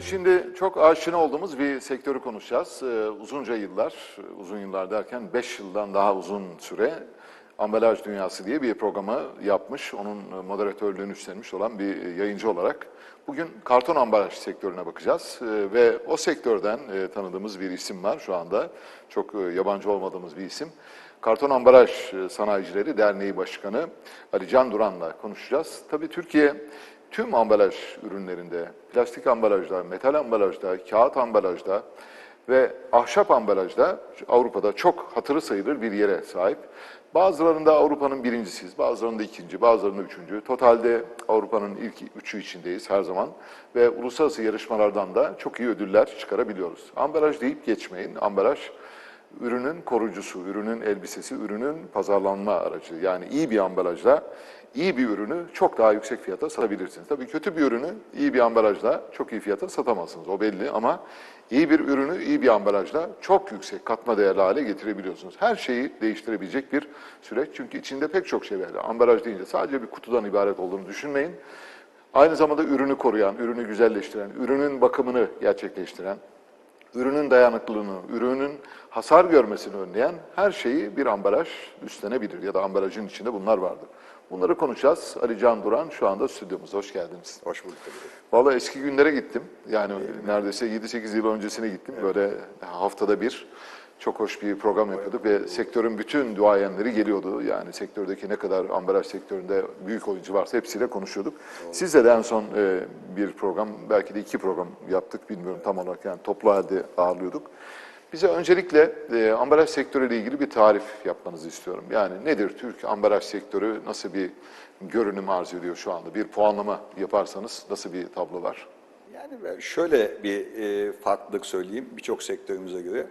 Şimdi çok aşina olduğumuz bir sektörü konuşacağız. Ee, uzunca yıllar, uzun yıllar derken 5 yıldan daha uzun süre Ambalaj Dünyası diye bir programı yapmış, onun moderatörlüğünü üstlenmiş olan bir yayıncı olarak. Bugün karton ambalaj sektörüne bakacağız Ee, ve o sektörden e, tanıdığımız bir isim var şu anda. Çok e, yabancı olmadığımız bir isim. Karton Ambalaj e, Sanayicileri Derneği Başkanı Ali Can Duran'la konuşacağız. Tabii Türkiye tüm ambalaj ürünlerinde, plastik ambalajda, metal ambalajda, kağıt ambalajda ve ahşap ambalajda Avrupa'da çok hatırı sayılır bir yere sahip. Bazılarında Avrupa'nın birincisiyiz, bazılarında ikinci, bazılarında üçüncü. Totalde Avrupa'nın ilk üçü içindeyiz her zaman ve uluslararası yarışmalardan da çok iyi ödüller çıkarabiliyoruz. Ambalaj deyip geçmeyin. Ambalaj ürünün korucusu, ürünün elbisesi, ürünün pazarlanma aracı. Yani iyi bir ambalajla iyi bir ürünü çok daha yüksek fiyata satabilirsiniz. Tabii kötü bir ürünü iyi bir ambalajla çok iyi fiyata satamazsınız. O belli ama iyi bir ürünü iyi bir ambalajla çok yüksek katma değerli hale getirebiliyorsunuz. Her şeyi değiştirebilecek bir süreç. Çünkü içinde pek çok şey var. Ambalaj deyince sadece bir kutudan ibaret olduğunu düşünmeyin. Aynı zamanda ürünü koruyan, ürünü güzelleştiren, ürünün bakımını gerçekleştiren, ürünün dayanıklılığını, ürünün hasar görmesini önleyen her şeyi bir ambalaj üstlenebilir ya da ambalajın içinde bunlar vardır. Bunları konuşacağız. Ali Can Duran şu anda stüdyomuzda. Hoş geldiniz. Hoş bulduk. Vallahi eski günlere gittim. Yani neredeyse 7-8 yıl öncesine gittim. Böyle haftada bir çok hoş bir program yapıyorduk ve sektörün bütün duayenleri geliyordu. Yani sektördeki ne kadar ambalaj sektöründe büyük oyuncu varsa hepsiyle konuşuyorduk. Sizle de en son e, bir program, belki de iki program yaptık bilmiyorum tam olarak yani toplu halde ağırlıyorduk. Bize öncelikle e, ambalaj sektörüyle ilgili bir tarif yapmanızı istiyorum. Yani nedir Türk ambalaj sektörü, nasıl bir görünüm arz ediyor şu anda? Bir puanlama yaparsanız nasıl bir tablo var? Yani şöyle bir e, farklılık söyleyeyim birçok sektörümüze göre.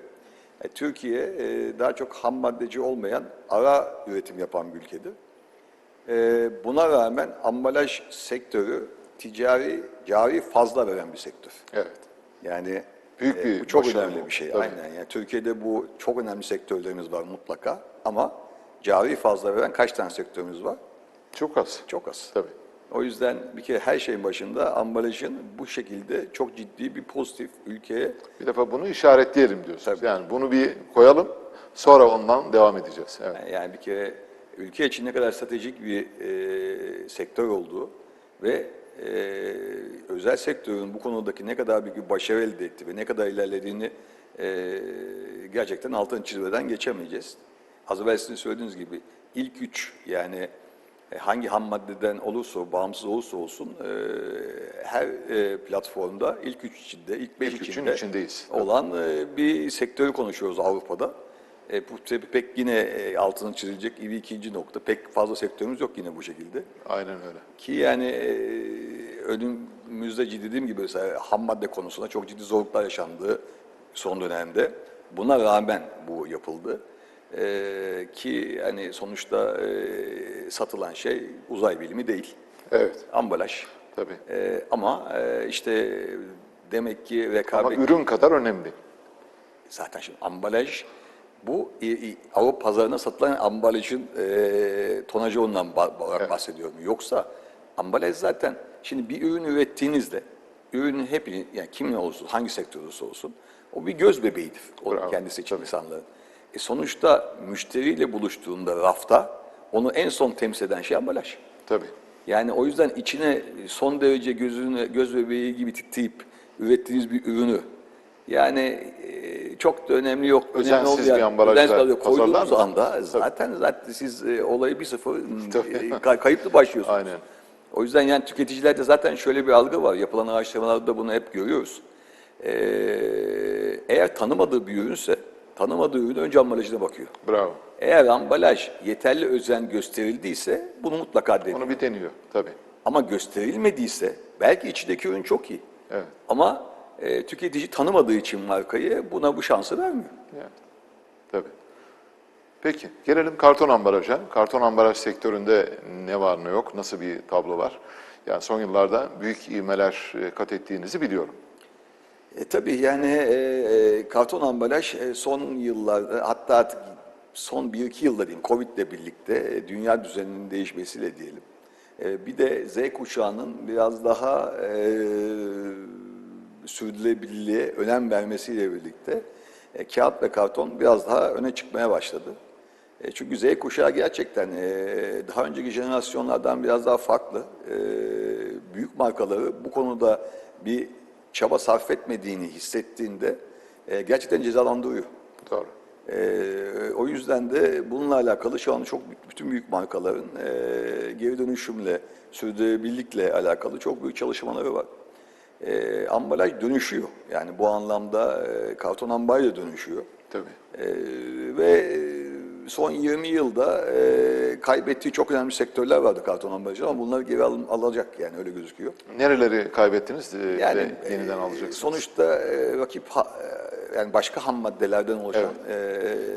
E, Türkiye e, daha çok ham maddeci olmayan ara üretim yapan bir ülkedir. E, buna rağmen ambalaj sektörü ticari, cari fazla veren bir sektör. Evet. Yani Büyük e, bir bu çok önemli bu. bir şey. Tabii. Aynen. Yani Türkiye'de bu çok önemli sektörlerimiz var mutlaka ama cari fazla veren kaç tane sektörümüz var? Çok az. Çok az. Tabii. O yüzden bir kere her şeyin başında ambalajın bu şekilde çok ciddi bir pozitif ülkeye Bir defa bunu işaretleyelim diyorsunuz. Yani bunu bir koyalım, sonra ondan devam edeceğiz. Evet. yani bir kere ülke için ne kadar stratejik bir e, sektör olduğu ve e, özel sektörün bu konudaki ne kadar büyük bir başarı elde etti ve ne kadar ilerlediğini e, gerçekten altın çizmeden geçemeyeceğiz. Az evvel sizin söylediğiniz gibi ilk üç yani hangi ham maddeden olursa, bağımsız olursa olsun e, her e, platformda ilk üç içinde, ilk beş İlk içinde içindeyiz. olan e, bir sektörü konuşuyoruz Avrupa'da. E, bu tabii pek yine e, altını çizilecek bir ikinci nokta. Pek fazla sektörümüz yok yine bu şekilde. Aynen öyle. Ki yani e, önümüzde ciddi dediğim gibi mesela ham madde konusunda çok ciddi zorluklar yaşandı son dönemde. Buna rağmen bu yapıldı. E, ki hani sonuçta e, satılan şey uzay bilimi değil. Evet, Ambalaj. tabii. E, ama e, işte demek ki Ama rekabet... ürün kadar önemli. Zaten şimdi ambalaj bu Avrupa pazarına satılan ambalajın e, tonajı ondan ba- ba- bahsediyorum. Yoksa ambalaj zaten şimdi bir ürün ürettiğinizde ürünün hepini yani kim ne olsun hangi sektör olursa olsun o bir göz bebeğidir. O Bravo, kendisi için insanların. E sonuçta müşteriyle buluştuğunda rafta onu en son temsil eden şey ambalaj. Tabii. Yani o yüzden içine son derece gözünü, göz bebeği gibi titreyip ürettiğiniz bir ürünü yani e, çok da önemli yok. önemli Özensiz olmayan, bir ambalajla koyduğunuz anda zaten zaten siz e, olayı bir sıfır e, kay- kayıplı başlıyorsunuz. Aynen. O yüzden yani tüketicilerde zaten şöyle bir algı var. Yapılan araştırmalarda bunu hep görüyoruz. Ee, eğer tanımadığı bir ürünse tanımadığı ürün önce ambalajına bakıyor. Bravo. Eğer ambalaj yeterli özen gösterildiyse bunu mutlaka deniyor. Onu bir deniyor. Tabii. Ama gösterilmediyse belki içindeki ürün çok iyi. Evet. Ama e, tüketici tanımadığı için markayı buna bu şansı vermiyor. Yani, tabii. Peki, gelelim karton ambalaja. Karton ambalaj sektöründe ne var ne yok, nasıl bir tablo var? Yani son yıllarda büyük ivmeler e, kat ettiğinizi biliyorum. E, tabii yani e, e, karton ambalaj e, son yıllarda hatta artık son 1-2 yılda diyeyim Covid ile birlikte e, dünya düzeninin değişmesiyle diyelim. E, bir de Z kuşağının biraz daha e, sürdürülebilirliğe önem vermesiyle birlikte e, kağıt ve karton biraz daha öne çıkmaya başladı. E, çünkü Z kuşağı gerçekten e, daha önceki jenerasyonlardan biraz daha farklı. E, büyük markaları bu konuda bir çaba sarf etmediğini hissettiğinde e, gerçekten cezalandırıyor. Doğru. Ee, o yüzden de bununla alakalı şu an çok bütün büyük markaların e, geri dönüşümle, sürdürülebilirlikle alakalı çok büyük çalışmaları var. E, ambalaj dönüşüyor. Yani bu anlamda e, karton ambalaj da dönüşüyor. Tabii. E, ve e, son 20 yılda e, kaybettiği çok önemli sektörler vardı karton ambalajı ama bunları geri al- alacak yani öyle gözüküyor. Nereleri kaybettiniz e, Yani ve yeniden e, alacaksınız? Sonuçta e, rakip ha- e, yani başka ham maddelerden oluşan e,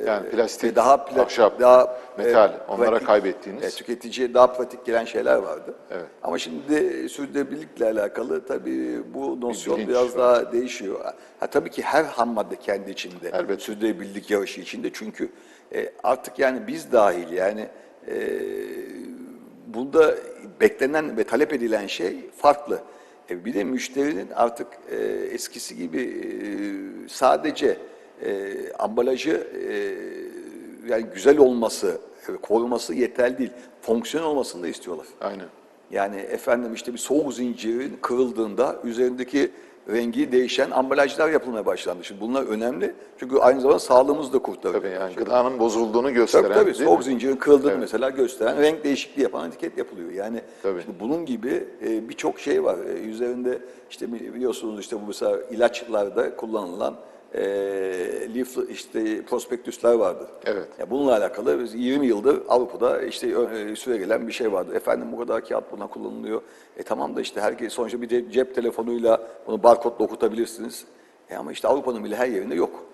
Yani plastik, ve daha pla- ahşap, daha metal, e, onlara pratik, kaybettiğiniz. e, tüketiciye daha pratik gelen şeyler vardı. Evet. Ama şimdi sürdürülebilirlikle alakalı tabii bu nosyon bilinç biraz var. daha değişiyor. Ha, tabii ki her ham madde kendi içinde Elbette. sürdürülebilirlik yarışı içinde. Çünkü e, artık yani biz dahil yani e, burada beklenen ve talep edilen şey farklı. E, bir de müşterinin artık e, eskisi gibi e, sadece e, ambalajı e, yani güzel olması, e, koruması yeterli değil. Fonksiyonel olmasını da istiyorlar. Aynen. Yani efendim işte bir soğuk zincirin kırıldığında üzerindeki rengi değişen ambalajlar yapılmaya başlandı. Şimdi bunlar önemli çünkü aynı zamanda sağlığımızı da kurtarıyor. Tabii yani gıdanın bozulduğunu gösteren. Tabii tabii soğuk zincirin kırıldığını mesela gösteren renk değişikliği yapan etiket yapılıyor. Yani Tabii. şimdi bunun gibi e, birçok şey var. E, üzerinde işte bi- biliyorsunuz işte bu mesela ilaçlarda kullanılan e, leaf işte prospektüsler vardı. Evet. Ya bununla alakalı biz 20 yıldır Avrupa'da işte e, süre gelen bir şey vardı. Efendim bu kadar kağıt buna kullanılıyor. E tamam da işte herkes sonuçta bir de cep telefonuyla bunu barkodla okutabilirsiniz. E ama işte Avrupa'nın bile her yerinde yok.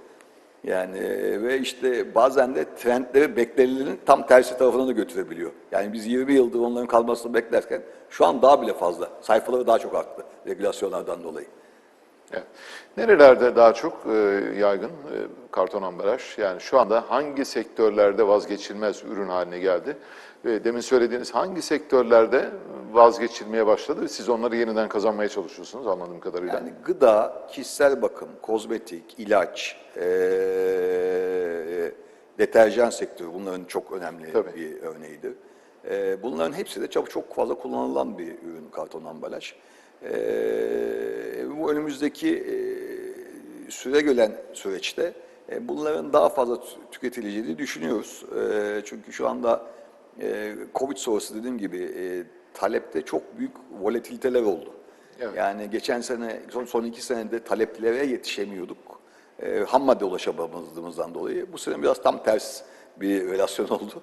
Yani e, ve işte bazen de trendleri beklenilenin tam tersi tarafına da götürebiliyor. Yani biz 20 yıldır onların kalmasını beklerken şu an daha bile fazla. Sayfaları daha çok arttı regülasyonlardan dolayı. Evet. Nerelerde daha çok e, yaygın e, karton ambalaj? Yani şu anda hangi sektörlerde vazgeçilmez ürün haline geldi? Ve demin söylediğiniz hangi sektörlerde vazgeçilmeye başladı? Siz onları yeniden kazanmaya çalışıyorsunuz anladığım kadarıyla. Yani gıda, kişisel bakım, kozmetik, ilaç, eee, deterjan sektörü bunların çok önemli Tabii. bir örneğidir. Eee, bunların hepsi de çok çok fazla kullanılan bir ürün karton ambalaj. Eee, bu önümüzdeki eee, süre gelen süreçte e, bunların daha fazla tü- tüketileceğini düşünüyoruz. Eee, çünkü şu anda e, Covid sonrası dediğim gibi e, talepte çok büyük volatiliteler oldu. Evet. Yani geçen sene, son, son iki senede taleplere yetişemiyorduk. E, ham madde ulaşamadığımızdan dolayı. Bu sene biraz tam ters bir relasyon oldu.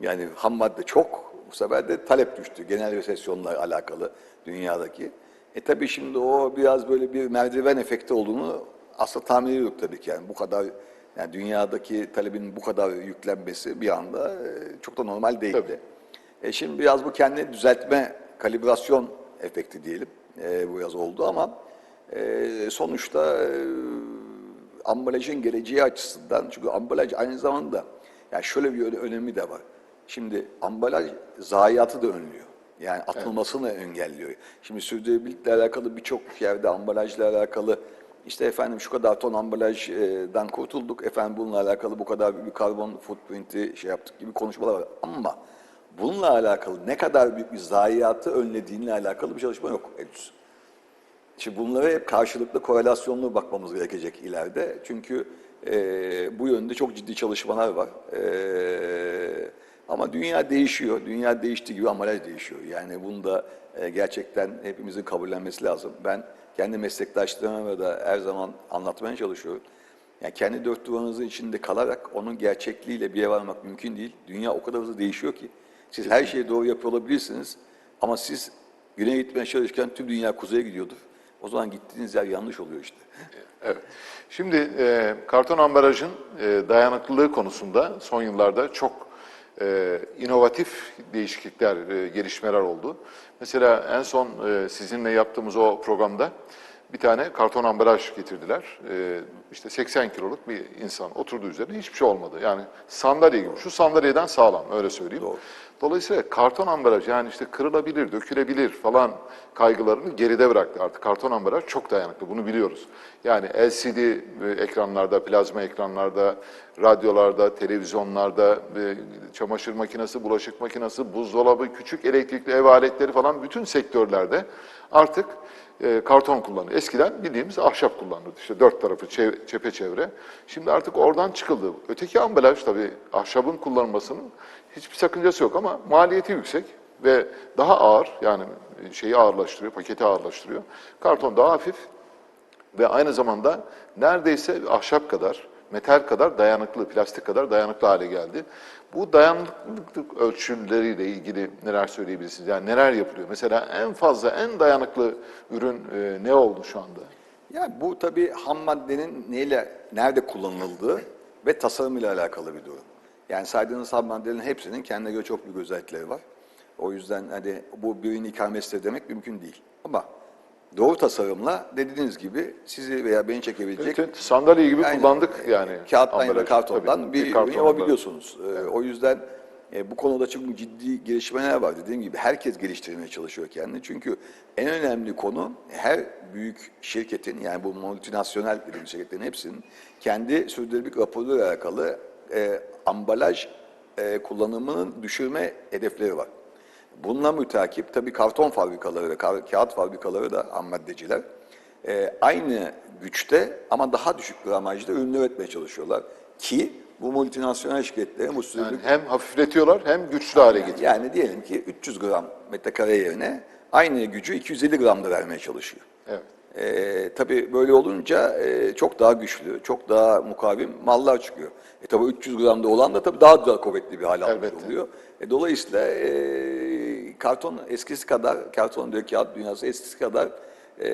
Yani ham madde çok, bu sefer de talep düştü. Genel resesyonla alakalı dünyadaki. E tabii şimdi o biraz böyle bir merdiven efekti olduğunu aslında tahmin ediyorduk tabii ki. Yani bu kadar yani dünyadaki talebin bu kadar yüklenmesi bir anda e, çok da normal değildi. Tabii. E şimdi biraz bu kendini düzeltme, kalibrasyon efekti diyelim. E, bu biraz oldu ama e, sonuçta e, ambalajın geleceği açısından çünkü ambalaj aynı zamanda yani şöyle bir öne- önemi de var. Şimdi ambalaj zayiatı da önlüyor. Yani atılmasını engelliyor. Şimdi sürdürülebilirlikle alakalı birçok yerde ambalajla alakalı işte efendim şu kadar ton ambalajdan kurtulduk. Efendim bununla alakalı bu kadar bir karbon footprint'i şey yaptık gibi konuşmalar var. Ama bununla alakalı ne kadar büyük bir zayiatı önlediğinle alakalı bir çalışma yok henüz. Şimdi bunlara hep karşılıklı korelasyonlu bakmamız gerekecek ileride. Çünkü e, bu yönde çok ciddi çalışmalar var. E, ama dünya değişiyor. Dünya değiştiği gibi ambalaj değişiyor. Yani bunu da e, gerçekten hepimizin kabullenmesi lazım. Ben kendi meslektaşlarıma da her zaman anlatmaya çalışıyorum. Yani kendi dört duvarınızın içinde kalarak onun gerçekliğiyle bir yere varmak mümkün değil. Dünya o kadar hızlı değişiyor ki. Siz her şeyi doğru yapıyor olabilirsiniz ama siz güneye gitmeye çalışırken tüm dünya kuzeye gidiyordur. O zaman gittiğiniz yer yanlış oluyor işte. Evet. Şimdi e, karton ambalajın e, dayanıklılığı konusunda son yıllarda çok e, inovatif değişiklikler, e, gelişmeler oldu. Mesela en son e, sizinle yaptığımız o programda bir tane karton ambalaj getirdiler. E, işte 80 kiloluk bir insan oturduğu üzerine hiçbir şey olmadı. Yani sandalye gibi. Şu sandalyeden sağlam öyle söyleyeyim. Doğru. Dolayısıyla karton ambalaj yani işte kırılabilir, dökülebilir falan kaygılarını geride bıraktı. Artık karton ambalaj çok dayanıklı bunu biliyoruz. Yani LCD ekranlarda, plazma ekranlarda, radyolarda, televizyonlarda, e, çamaşır makinesi, bulaşık makinesi, buzdolabı, küçük elektrikli ev aletleri falan bütün sektörlerde artık e, karton kullanıyor. Eskiden bildiğimiz ahşap kullanılırdı. İşte dört tarafı çev- çepeçevre. Şimdi artık oradan çıkıldı. Öteki ambalaj tabii ahşabın kullanılmasının hiçbir sakıncası yok ama maliyeti yüksek ve daha ağır yani şeyi ağırlaştırıyor, paketi ağırlaştırıyor. Karton daha hafif ve aynı zamanda neredeyse ahşap kadar, metal kadar dayanıklı, plastik kadar dayanıklı hale geldi. Bu dayanıklılık ölçüleriyle ilgili neler söyleyebilirsiniz? Yani neler yapılıyor? Mesela en fazla, en dayanıklı ürün e, ne oldu şu anda? Yani bu tabii ham maddenin neyle, nerede kullanıldığı ve tasarımıyla alakalı bir durum. Yani saydığınız ham maddelerin hepsinin kendine göre çok büyük özellikleri var. O yüzden hani bu birini ikamesi demek mümkün değil. Ama doğru tasarımla dediğiniz gibi sizi veya beni çekebilecek Evet, sandalye gibi Aynen. kullandık yani. kağıttan ya da kartondan Tabii, bir, karton ürün yapabiliyorsunuz. Ee, O yüzden e, bu konuda çok ciddi gelişmeler var. Dediğim gibi herkes geliştirmeye çalışıyor kendini. Çünkü en önemli konu her büyük şirketin yani bu multinasyonel dediğim şirketlerin hepsinin kendi sürdürülebilirlik raporuyla alakalı e, ambalaj e, kullanımının düşürme hedefleri var. Bununla mütakip tabii karton fabrikaları ve ka- kağıt fabrikaları da ham maddeciler e, aynı güçte ama daha düşük gramajda ürün üretmeye çalışıyorlar. Ki bu multinasyonel şirketlerin bu Yani sürdürülebilirlik hem hafifletiyorlar hem güçlü hale getiriyorlar. yani diyelim ki 300 gram metrekare yerine aynı gücü 250 gramda vermeye çalışıyor. Evet. Ee, tabii böyle olunca e, çok daha güçlü, çok daha mukavim mallar çıkıyor. E tabii 300 gramda olan da tabii daha da kuvvetli bir hal almış Elbette. oluyor. E, dolayısıyla e, karton eskisi kadar, karton diyor kağıt dünyası eskisi kadar e,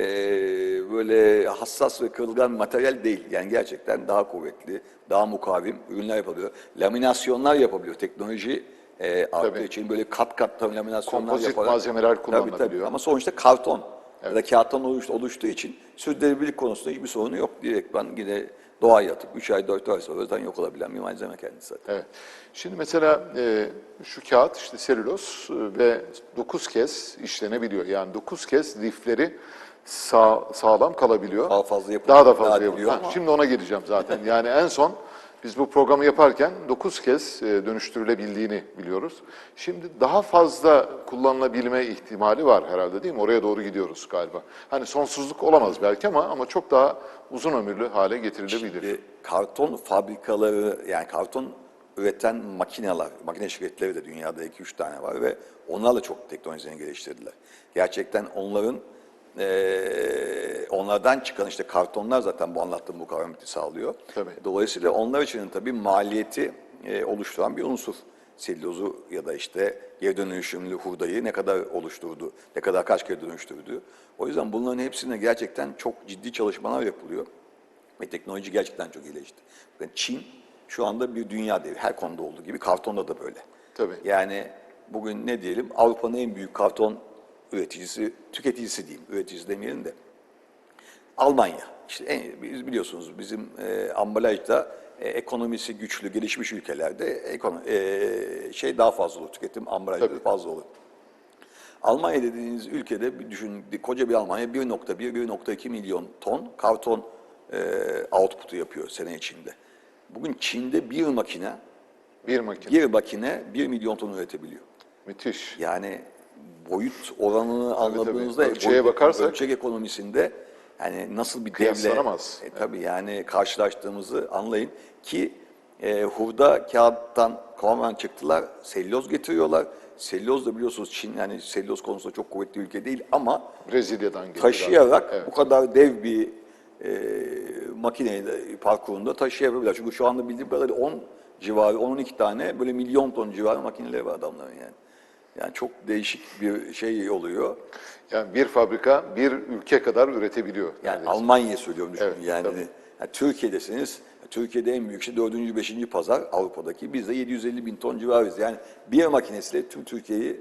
böyle hassas ve kırılgan materyal değil. Yani gerçekten daha kuvvetli, daha mukavim ürünler yapabiliyor. Laminasyonlar yapabiliyor. Teknoloji e, arttığı Tabii. için böyle kat kat laminasyonlar Kompozit yaparak. malzemeler Tabii, kullanılabiliyor. tabii. Ama sonuçta karton ya da kağıttan oluş- oluştuğu için sürdürülebilirlik konusunda hiçbir sorunu yok. Direkt ben yine doğaya atıp 3 ay 4 ay sonra zaten yok olabilen bir malzeme kendisi zaten. Evet. Şimdi mesela e, şu kağıt işte selüloz e, ve 9 kez işlenebiliyor. Yani 9 kez lifleri sağ, sağlam kalabiliyor. Daha fazla yapılıyor, Daha da fazla yapılıyor. ama- Şimdi ona geleceğim zaten. Yani en son biz bu programı yaparken 9 kez e, dönüştürülebildiğini biliyoruz. Şimdi daha fazla kullanılabilme ihtimali var herhalde değil mi? Oraya doğru gidiyoruz galiba. Hani sonsuzluk olamaz belki ama ama çok daha uzun ömürlü hale getirilebilir. Şimdi karton fabrikaları yani karton üreten makineler, makine şirketleri de dünyada 2-3 tane var ve onlarla çok teknolojilerini geliştirdiler. Gerçekten onların eee, onlardan çıkan işte kartonlar zaten bu anlattığım bu karbamiti sağlıyor. Tabii. Dolayısıyla onlar için tabii maliyeti eee, oluşturan bir unsur. Selülozu ya da işte geri dönüşümlü hurdayı ne kadar oluşturdu, ne kadar kaç kere dönüştürdü. O yüzden bunların hepsine gerçekten çok ciddi çalışmalar yapılıyor. Ve teknoloji gerçekten çok iyileşti. Bakın Çin şu anda bir dünya devi. Her konuda olduğu gibi kartonda da böyle. Tabii. Yani bugün ne diyelim Avrupa'nın en büyük karton üreticisi, tüketicisi diyeyim. Üreticisi demeyelim de. Almanya. İşte en, biz biliyorsunuz bizim e, ambalajda e, ekonomisi güçlü, gelişmiş ülkelerde ekono, e, şey daha fazla olur. Tüketim ambalajları fazla olur. Almanya dediğiniz ülkede bir düşün, koca bir Almanya 1.1-1.2 milyon ton karton e, output'u yapıyor sene içinde. Bugün Çin'de bir makine, Bir makine. bir makine 1 milyon ton üretebiliyor. Müthiş. Yani boyut oranını anladığınızda tabii. Ölçeğe boyut- bakarsak- ölçek ekonomisinde yani nasıl bir Kıyaslanamaz. e, tabii yani karşılaştığımızı anlayın ki e, hurda kağıttan tamamen çıktılar. Selüloz getiriyorlar. Selüloz da biliyorsunuz Çin yani selüloz konusunda çok kuvvetli ülke değil ama Brezilya'dan taşıyarak Evet. bu kadar dev bir e, makineyle parkurunda taşıyabilirler. Çünkü şu anda bildiğim kadarıyla 10 civarı, 12 tane böyle milyon ton civarı makineleri var adamların yani. Yani çok değişik bir şey oluyor. Yani bir fabrika bir ülke kadar üretebiliyor. Yani neredeyse. Almanya söylüyorum düşünün Evet, yani. tabii. yani Türkiye'desiniz. Türkiye'de en büyük şey 4. 5. pazar Avrupa'daki. Biz de 750 bin ton civarıyız. Yani bir makinesiyle tüm Türkiye'yi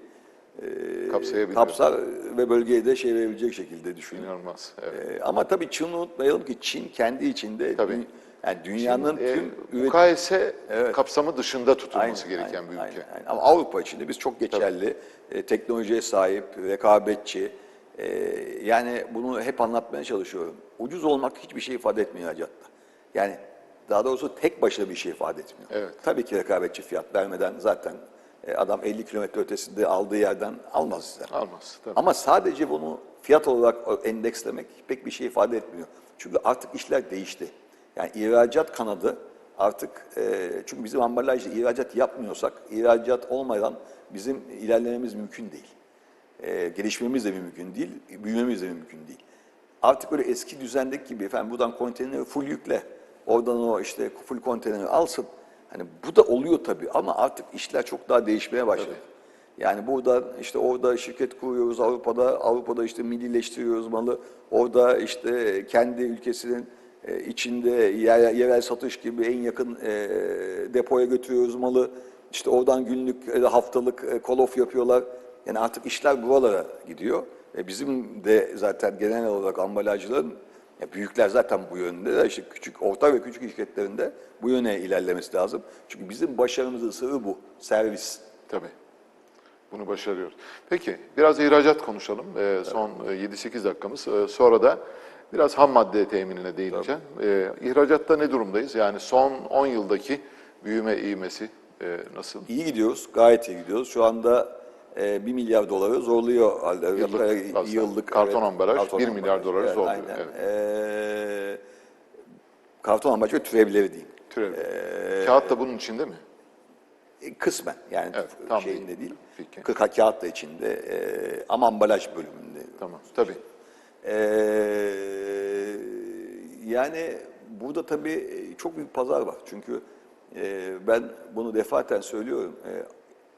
Kapsayabiliyor. kapsar ve bölgeye de şey verebilecek şekilde düşünün. İnanılmaz. Evet. Ee, ama tabii Çin'i unutmayalım ki Çin kendi içinde Tabii. Yani dünyanın E, tüm üret- mukayese Evet. kapsamı dışında tutulması Aynen, gereken aynen, bir ülke. aynen, aynen. Ama Avrupa içinde biz çok geçerli, e, teknolojiye sahip, rekabetçi. e, yani bunu hep anlatmaya çalışıyorum. Ucuz olmak hiçbir şey ifade etmiyor ihracatta. Yani daha doğrusu tek başına bir şey ifade etmiyor. Evet. Tabii ki rekabetçi fiyat vermeden zaten e, adam 50 kilometre ötesinde aldığı yerden almaz size. Almaz. Tabii. Ama sadece bunu fiyat olarak endekslemek pek bir şey ifade etmiyor. Çünkü artık işler değişti. Yani ihracat kanadı artık, e, çünkü bizim ambalajda ihracat yapmıyorsak, ihracat olmadan bizim ilerlememiz mümkün değil. E, gelişmemiz de mümkün değil, büyümemiz de mümkün değil. Artık öyle eski düzendeki gibi efendim buradan konteyneri full yükle, oradan o işte full konteyneri alsın. Hani bu da oluyor tabii ama artık işler çok daha değişmeye başladı. Yani burada işte orada şirket kuruyoruz Avrupa'da, Avrupa'da işte millileştiriyoruz malı. Orada işte kendi ülkesinin e, içinde yer- yerel satış gibi en yakın e, depoya götürüyoruz malı. İşte oradan günlük, e, haftalık e, call off yapıyorlar. Yani artık işler buralara gidiyor. E, bizim de zaten genel olarak ambalajcıların ya büyükler zaten bu yönde de işte küçük, orta ve küçük şirketlerinde bu yöne ilerlemesi lazım. Çünkü bizim başarımızın sırrı bu, servis. Tabii. Bunu başarıyoruz. Peki biraz ihracat konuşalım. Ee, son e, 7-8 dakikamız. Ee, sonra da biraz ham madde teminine değineceğim. Ee, ihracatta ne durumdayız? Yani son 10 yıldaki büyüme ivmesi e, nasıl? İyi gidiyoruz, gayet iyi gidiyoruz. Şu anda e, 1 milyar doları zorluyor halde. Yıllık E, aslında. yıllık Karton ambalaj, 1 milyar doları evet, zorluyor, Aynen. evet. E, karton ambalaj ve türevleri diyeyim. Türev. Kağıt da bunun içinde mi? E, Kısmen yani Evet, tam şeyinde değil. değil. Peki. Kağıt da içinde e, ama ambalaj bölümünde. Tamam. Tabii. Ee, yani burada tabii çok büyük pazar var. Çünkü e, ben bunu defaten söylüyorum. E,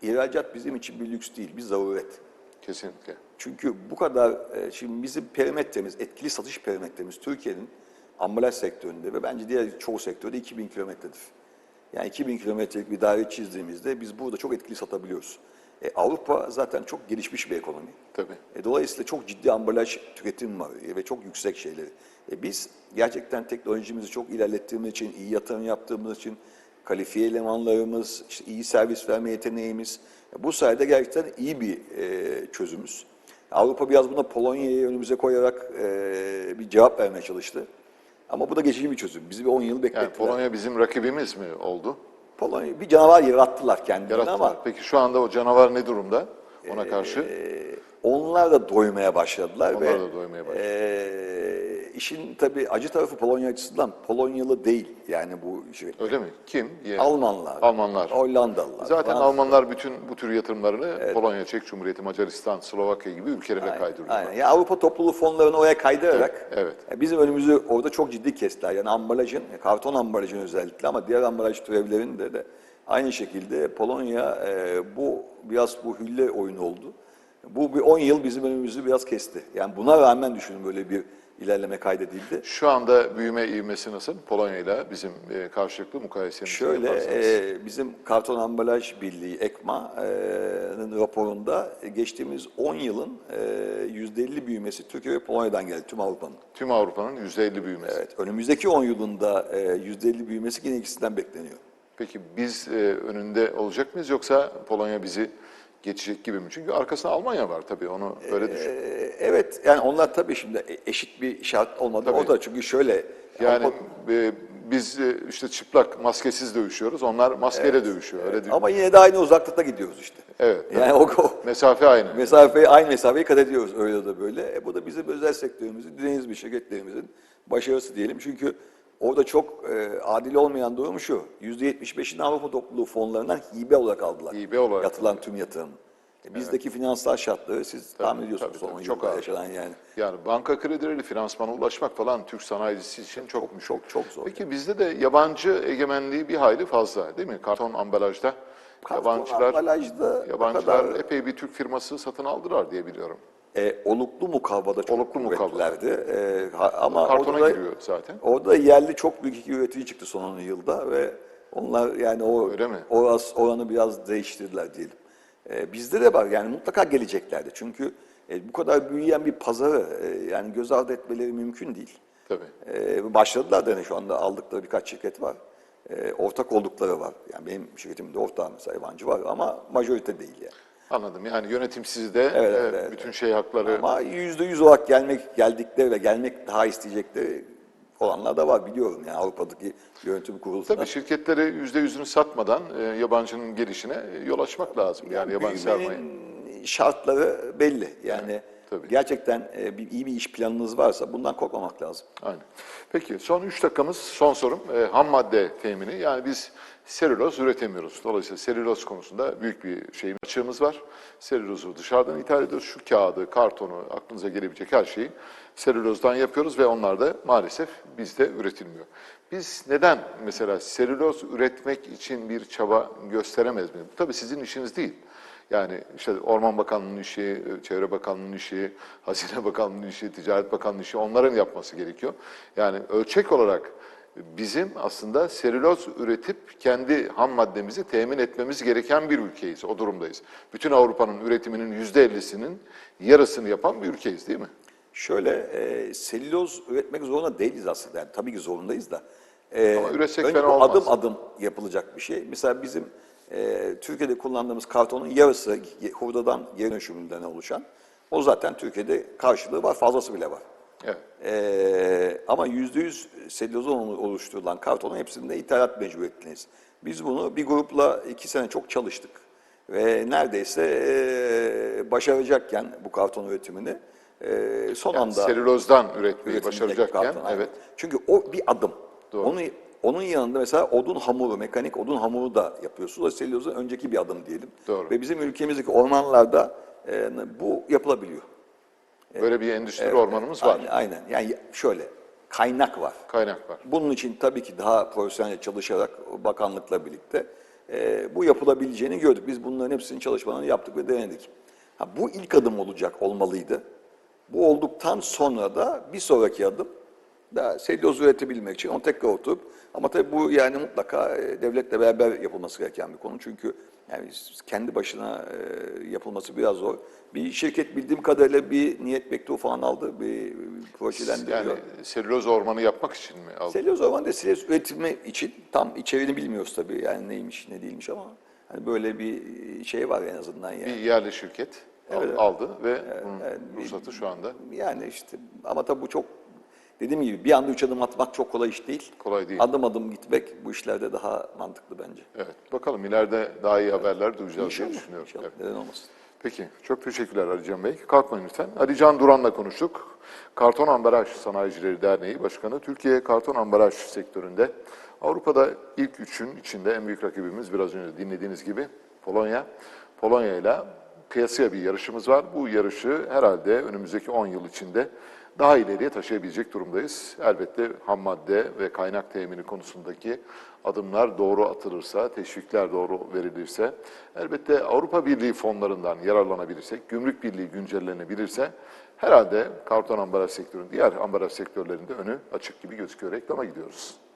ihracat bizim için bir lüks değil, bir zaruret. Kesinlikle. Çünkü bu kadar, e, şimdi bizim perimetremiz, etkili satış perimetremiz Türkiye'nin ambalaj sektöründe ve bence diğer çoğu sektörde 2000 kilometredir. Yani 2000 kilometrelik bir daire çizdiğimizde biz burada çok etkili satabiliyoruz. E, Avrupa zaten çok gelişmiş bir ekonomi. Tabii. E, dolayısıyla çok ciddi ambalaj tüketim var e, ve çok yüksek şeyleri. E, biz gerçekten teknolojimizi çok ilerlettiğimiz için, iyi yatırım yaptığımız için, kalifiye elemanlarımız, işte iyi servis verme yeteneğimiz, e, bu sayede gerçekten iyi bir e, çözümüz. Avrupa biraz buna Polonya'yı önümüze koyarak e, bir cevap vermeye çalıştı. Ama bu da geçici bir çözüm. Bizi bir 10 yıl Yani beklettiler. Polonya bizim rakibimiz mi oldu? Polonya bir canavar yarattılar kendilerine Yarattılar. ama Peki şu anda o canavar ne durumda ona karşı? Ee, onlar da doymaya başladılar Onlar ve da doymaya başladı. ee, işin tabii acı tarafı Polonya açısından Polonyalı değil yani bu şirket. Öyle mi? Kim? Ye- Almanlar, Almanlar. Hollandalılar. Zaten Fransız- Almanlar bütün bu tür yatırımlarını Polonya, Çek Cumhuriyeti, Macaristan, Slovakya gibi ülkelere kaydırıyorlar. Aynen. Ya Avrupa topluluğu fonlarını oraya kaydırarak Evet, e, bizim önümüzü orada çok ciddi kestiler. Yani ambalajın, e, karton ambalajın özellikle ama diğer ambalaj türevlerinde de aynı şekilde Polonya e, bu biraz bu hülle oyunu oldu. Bu bir 10 yıl bizim önümüzü biraz kesti. Yani buna rağmen düşünün böyle bir ilerleme kaydedildi. Şu anda büyüme ivmesi nasıl? Polonya ile bizim e, karşılıklı mukayesemizi Şöyle e, bizim Karton Ambalaj Birliği EKMA'nın raporunda e, geçtiğimiz 10 yılın e, %50 büyümesi Türkiye ve Polonya'dan geldi tüm Avrupa'nın. Tüm Avrupa'nın %50 büyümesi. Evet, önümüzdeki 10 yılında e, %50 büyümesi yine ikisinden bekleniyor. Peki biz e, önünde olacak mıyız yoksa Polonya bizi geçecek gibi mi? Çünkü arkasında Almanya var tabii onu öyle düşün. E, evet, yani onlar tabii şimdi e- eşit bir şart olmadı. Tabii. O da çünkü şöyle, Yani Avrupa- e, biz e, işte çıplak maskesiz dövüşüyoruz. Onlar maskeyle dövüşüyor. Öyle değil. ama yine de aynı uzaklıkta gidiyoruz işte. Evet. Yani o, o Mesafe aynı. mesafeyi, aynı mesafeyi kat ediyoruz öyle de böyle. E, bu da bizim özel sektörümüzün, deniz bir şirketlerimizin başarısı diyelim. Çünkü orada çok e, adil olmayan durum şu, %75'ini Avrupa topluluğu fonlarından hibe olarak aldılar. Hibe olarak Yatılan tüm yatırım. E, bizdeki finansal şartları siz tahmin ediyorsunuz tabii, tabii. 10 Çok ağır. yaşanan yani. Yani banka kredileri, finansmana ulaşmak falan Türk sanayicisi için çok müşkül. çok- çok zor Peki bizde de yabancı egemenliği bir hayli fazla değil mi? Karton ambalajda Karton yabancılar ambalajda yabancılar kadar- epey bir Türk firması satın aldılar diye biliyorum. E, oluklu mukavvada çok Oluklu kuvvetlilerdi. E, ha- ama Kartona orada da- giriyor zaten. Orada yerli çok büyük iki üretici çıktı son 10 yılda ve onlar yani o Öyle mi? oras- oranı biraz değiştirdiler diyelim. Ee, bizde de var yani mutlaka geleceklerdi. Çünkü e, bu kadar büyüyen bir pazarı e, yani göz ardı etmeleri mümkün değil. Tabii. Ee, başladılar da yani şu anda aldıkları birkaç şirket var. Ee, ortak oldukları var. Yani benim şirketimde ortağım mesela yabancı var ama majorite değil yani. Anladım. Yani yönetim sizde, Evet, e, evet, evet, bütün şey hakları Ama yüzde yüz olarak gelmek geldikleri ve gelmek daha isteyecekleri olanlar da var biliyorum yani Avrupa'daki yönetim kurulunda. Tabii şirketleri yüzde yüzünü satmadan e, yabancının gelişine e, yol açmak lazım. Yani yabancı sermaye. Şartları belli. Yani tabii. gerçekten e, bir, iyi bir iş planınız varsa bundan korkmamak lazım. Aynen. Peki son üç dakikamız son sorum. E, ham madde temini. Yani biz selüloz üretemiyoruz. Dolayısıyla selüloz konusunda büyük bir şey açığımız var. Selülozu dışarıdan ithal ediyoruz. Şu kağıdı, kartonu, aklınıza gelebilecek her şeyi selülozdan yapıyoruz ve onlar da maalesef bizde üretilmiyor. Biz neden mesela selüloz üretmek için bir çaba gösteremez miyiz? Bu tabii sizin işiniz değil. Yani işte Orman Bakanlığı'nın işi, Çevre Bakanlığı'nın işi, Hazine Bakanlığı'nın işi, Ticaret Bakanlığı'nın işi onların yapması gerekiyor. Yani ölçek olarak bizim aslında selüloz üretip kendi ham maddemizi temin etmemiz gereken bir ülkeyiz. O durumdayız. Bütün Avrupa'nın üretiminin yüzde ellisinin yarısını yapan bir ülkeyiz değil mi? Şöyle e, selüloz üretmek zorunda değiliz aslında. Yani tabii ki zorundayız da. E, Ama üretsek önce fena olmaz. adım adım yapılacak bir şey. Mesela bizim e, Türkiye'de kullandığımız kartonun yarısı hurdadan geri dönüşümünden oluşan. O zaten Türkiye'de karşılığı var, fazlası bile var. Evet. Ee, ama yüzde yüz selülozdan oluşturulan kartonun hepsinde ithalat mecburiyetindeyiz. Biz bunu bir grupla iki sene çok çalıştık. Ve neredeyse e, başaracakken bu karton üretimini e, son Yani anda selülozdan üretmeyi başaracakken karton, evet. Çünkü o bir adım. Doğru. Onu onun yanında mesela odun hamuru, mekanik odun hamuru da yapıyorsunuz. O selülozun önceki bir adım diyelim. Doğru. Ve bizim ülkemizdeki ormanlarda e, bu yapılabiliyor. Böyle bir endüstri ormanımız var. Aynen. Yani şöyle kaynak var. Kaynak var. Bunun için tabii ki daha profesyonel çalışarak bakanlıkla birlikte e, bu yapılabileceğini gördük. Biz bunların hepsinin çalışmalarını yaptık ve denedik. Ha, bu ilk adım olacak olmalıydı. Bu olduktan sonra da bir sonraki adım da selüloz üretebilmek için onu tekrar oturup ama tabii bu yani mutlaka e, devletle beraber yapılması gereken bir konu. Çünkü yani kendi başına e, yapılması biraz zor. Bir şirket bildiğim kadarıyla bir niyet mektubu falan aldı, bir projelendiriyor. Yani selüloz ormanı yapmak için mi aldın? Selüloz orman da selüloz üretimi için tam içeriğini bilmiyoruz tabii yani neymiş ne değilmiş ama hani böyle bir şey var en azından yani. Bir yerli şirket Evet. aldı ve bunun ruhsatı şu anda Yani işte ama tabii bu çok dediğim gibi bir anda üç adım atmak çok kolay iş değil. Kolay değil. Adım adım gitmek bu işlerde daha mantıklı bence. Evet. Bakalım ileride daha iyi haberler duyacağız diye İnşallah. düşünüyorum. inşallah. Evet. Neden olmasın? Peki. Çok teşekkürler Ali Can Bey. Kalkmayın lütfen. Ali Can Duran'la konuştuk. Karton Ambalaj Sanayicileri Derneği Başkanı. Türkiye karton ambalaj sektöründe Avrupa'da ilk üçün içinde en büyük rakibimiz biraz önce dinlediğiniz gibi Polonya. Polonya ile kıyasıya bir yarışımız var. Bu yarışı herhalde önümüzdeki 10 yıl içinde daha ileriye taşıyabilecek durumdayız. Elbette ham madde ve kaynak temini konusundaki adımlar doğru atılırsa, teşvikler doğru verilirse, elbette Avrupa Birliği fonlarından yararlanabilirsek, gümrük birliği güncellenebilirse, herhalde karton ambalaj sektörünün diğer ambalaj sektörlerinde önü açık gibi gözüküyor. Reklama gidiyoruz.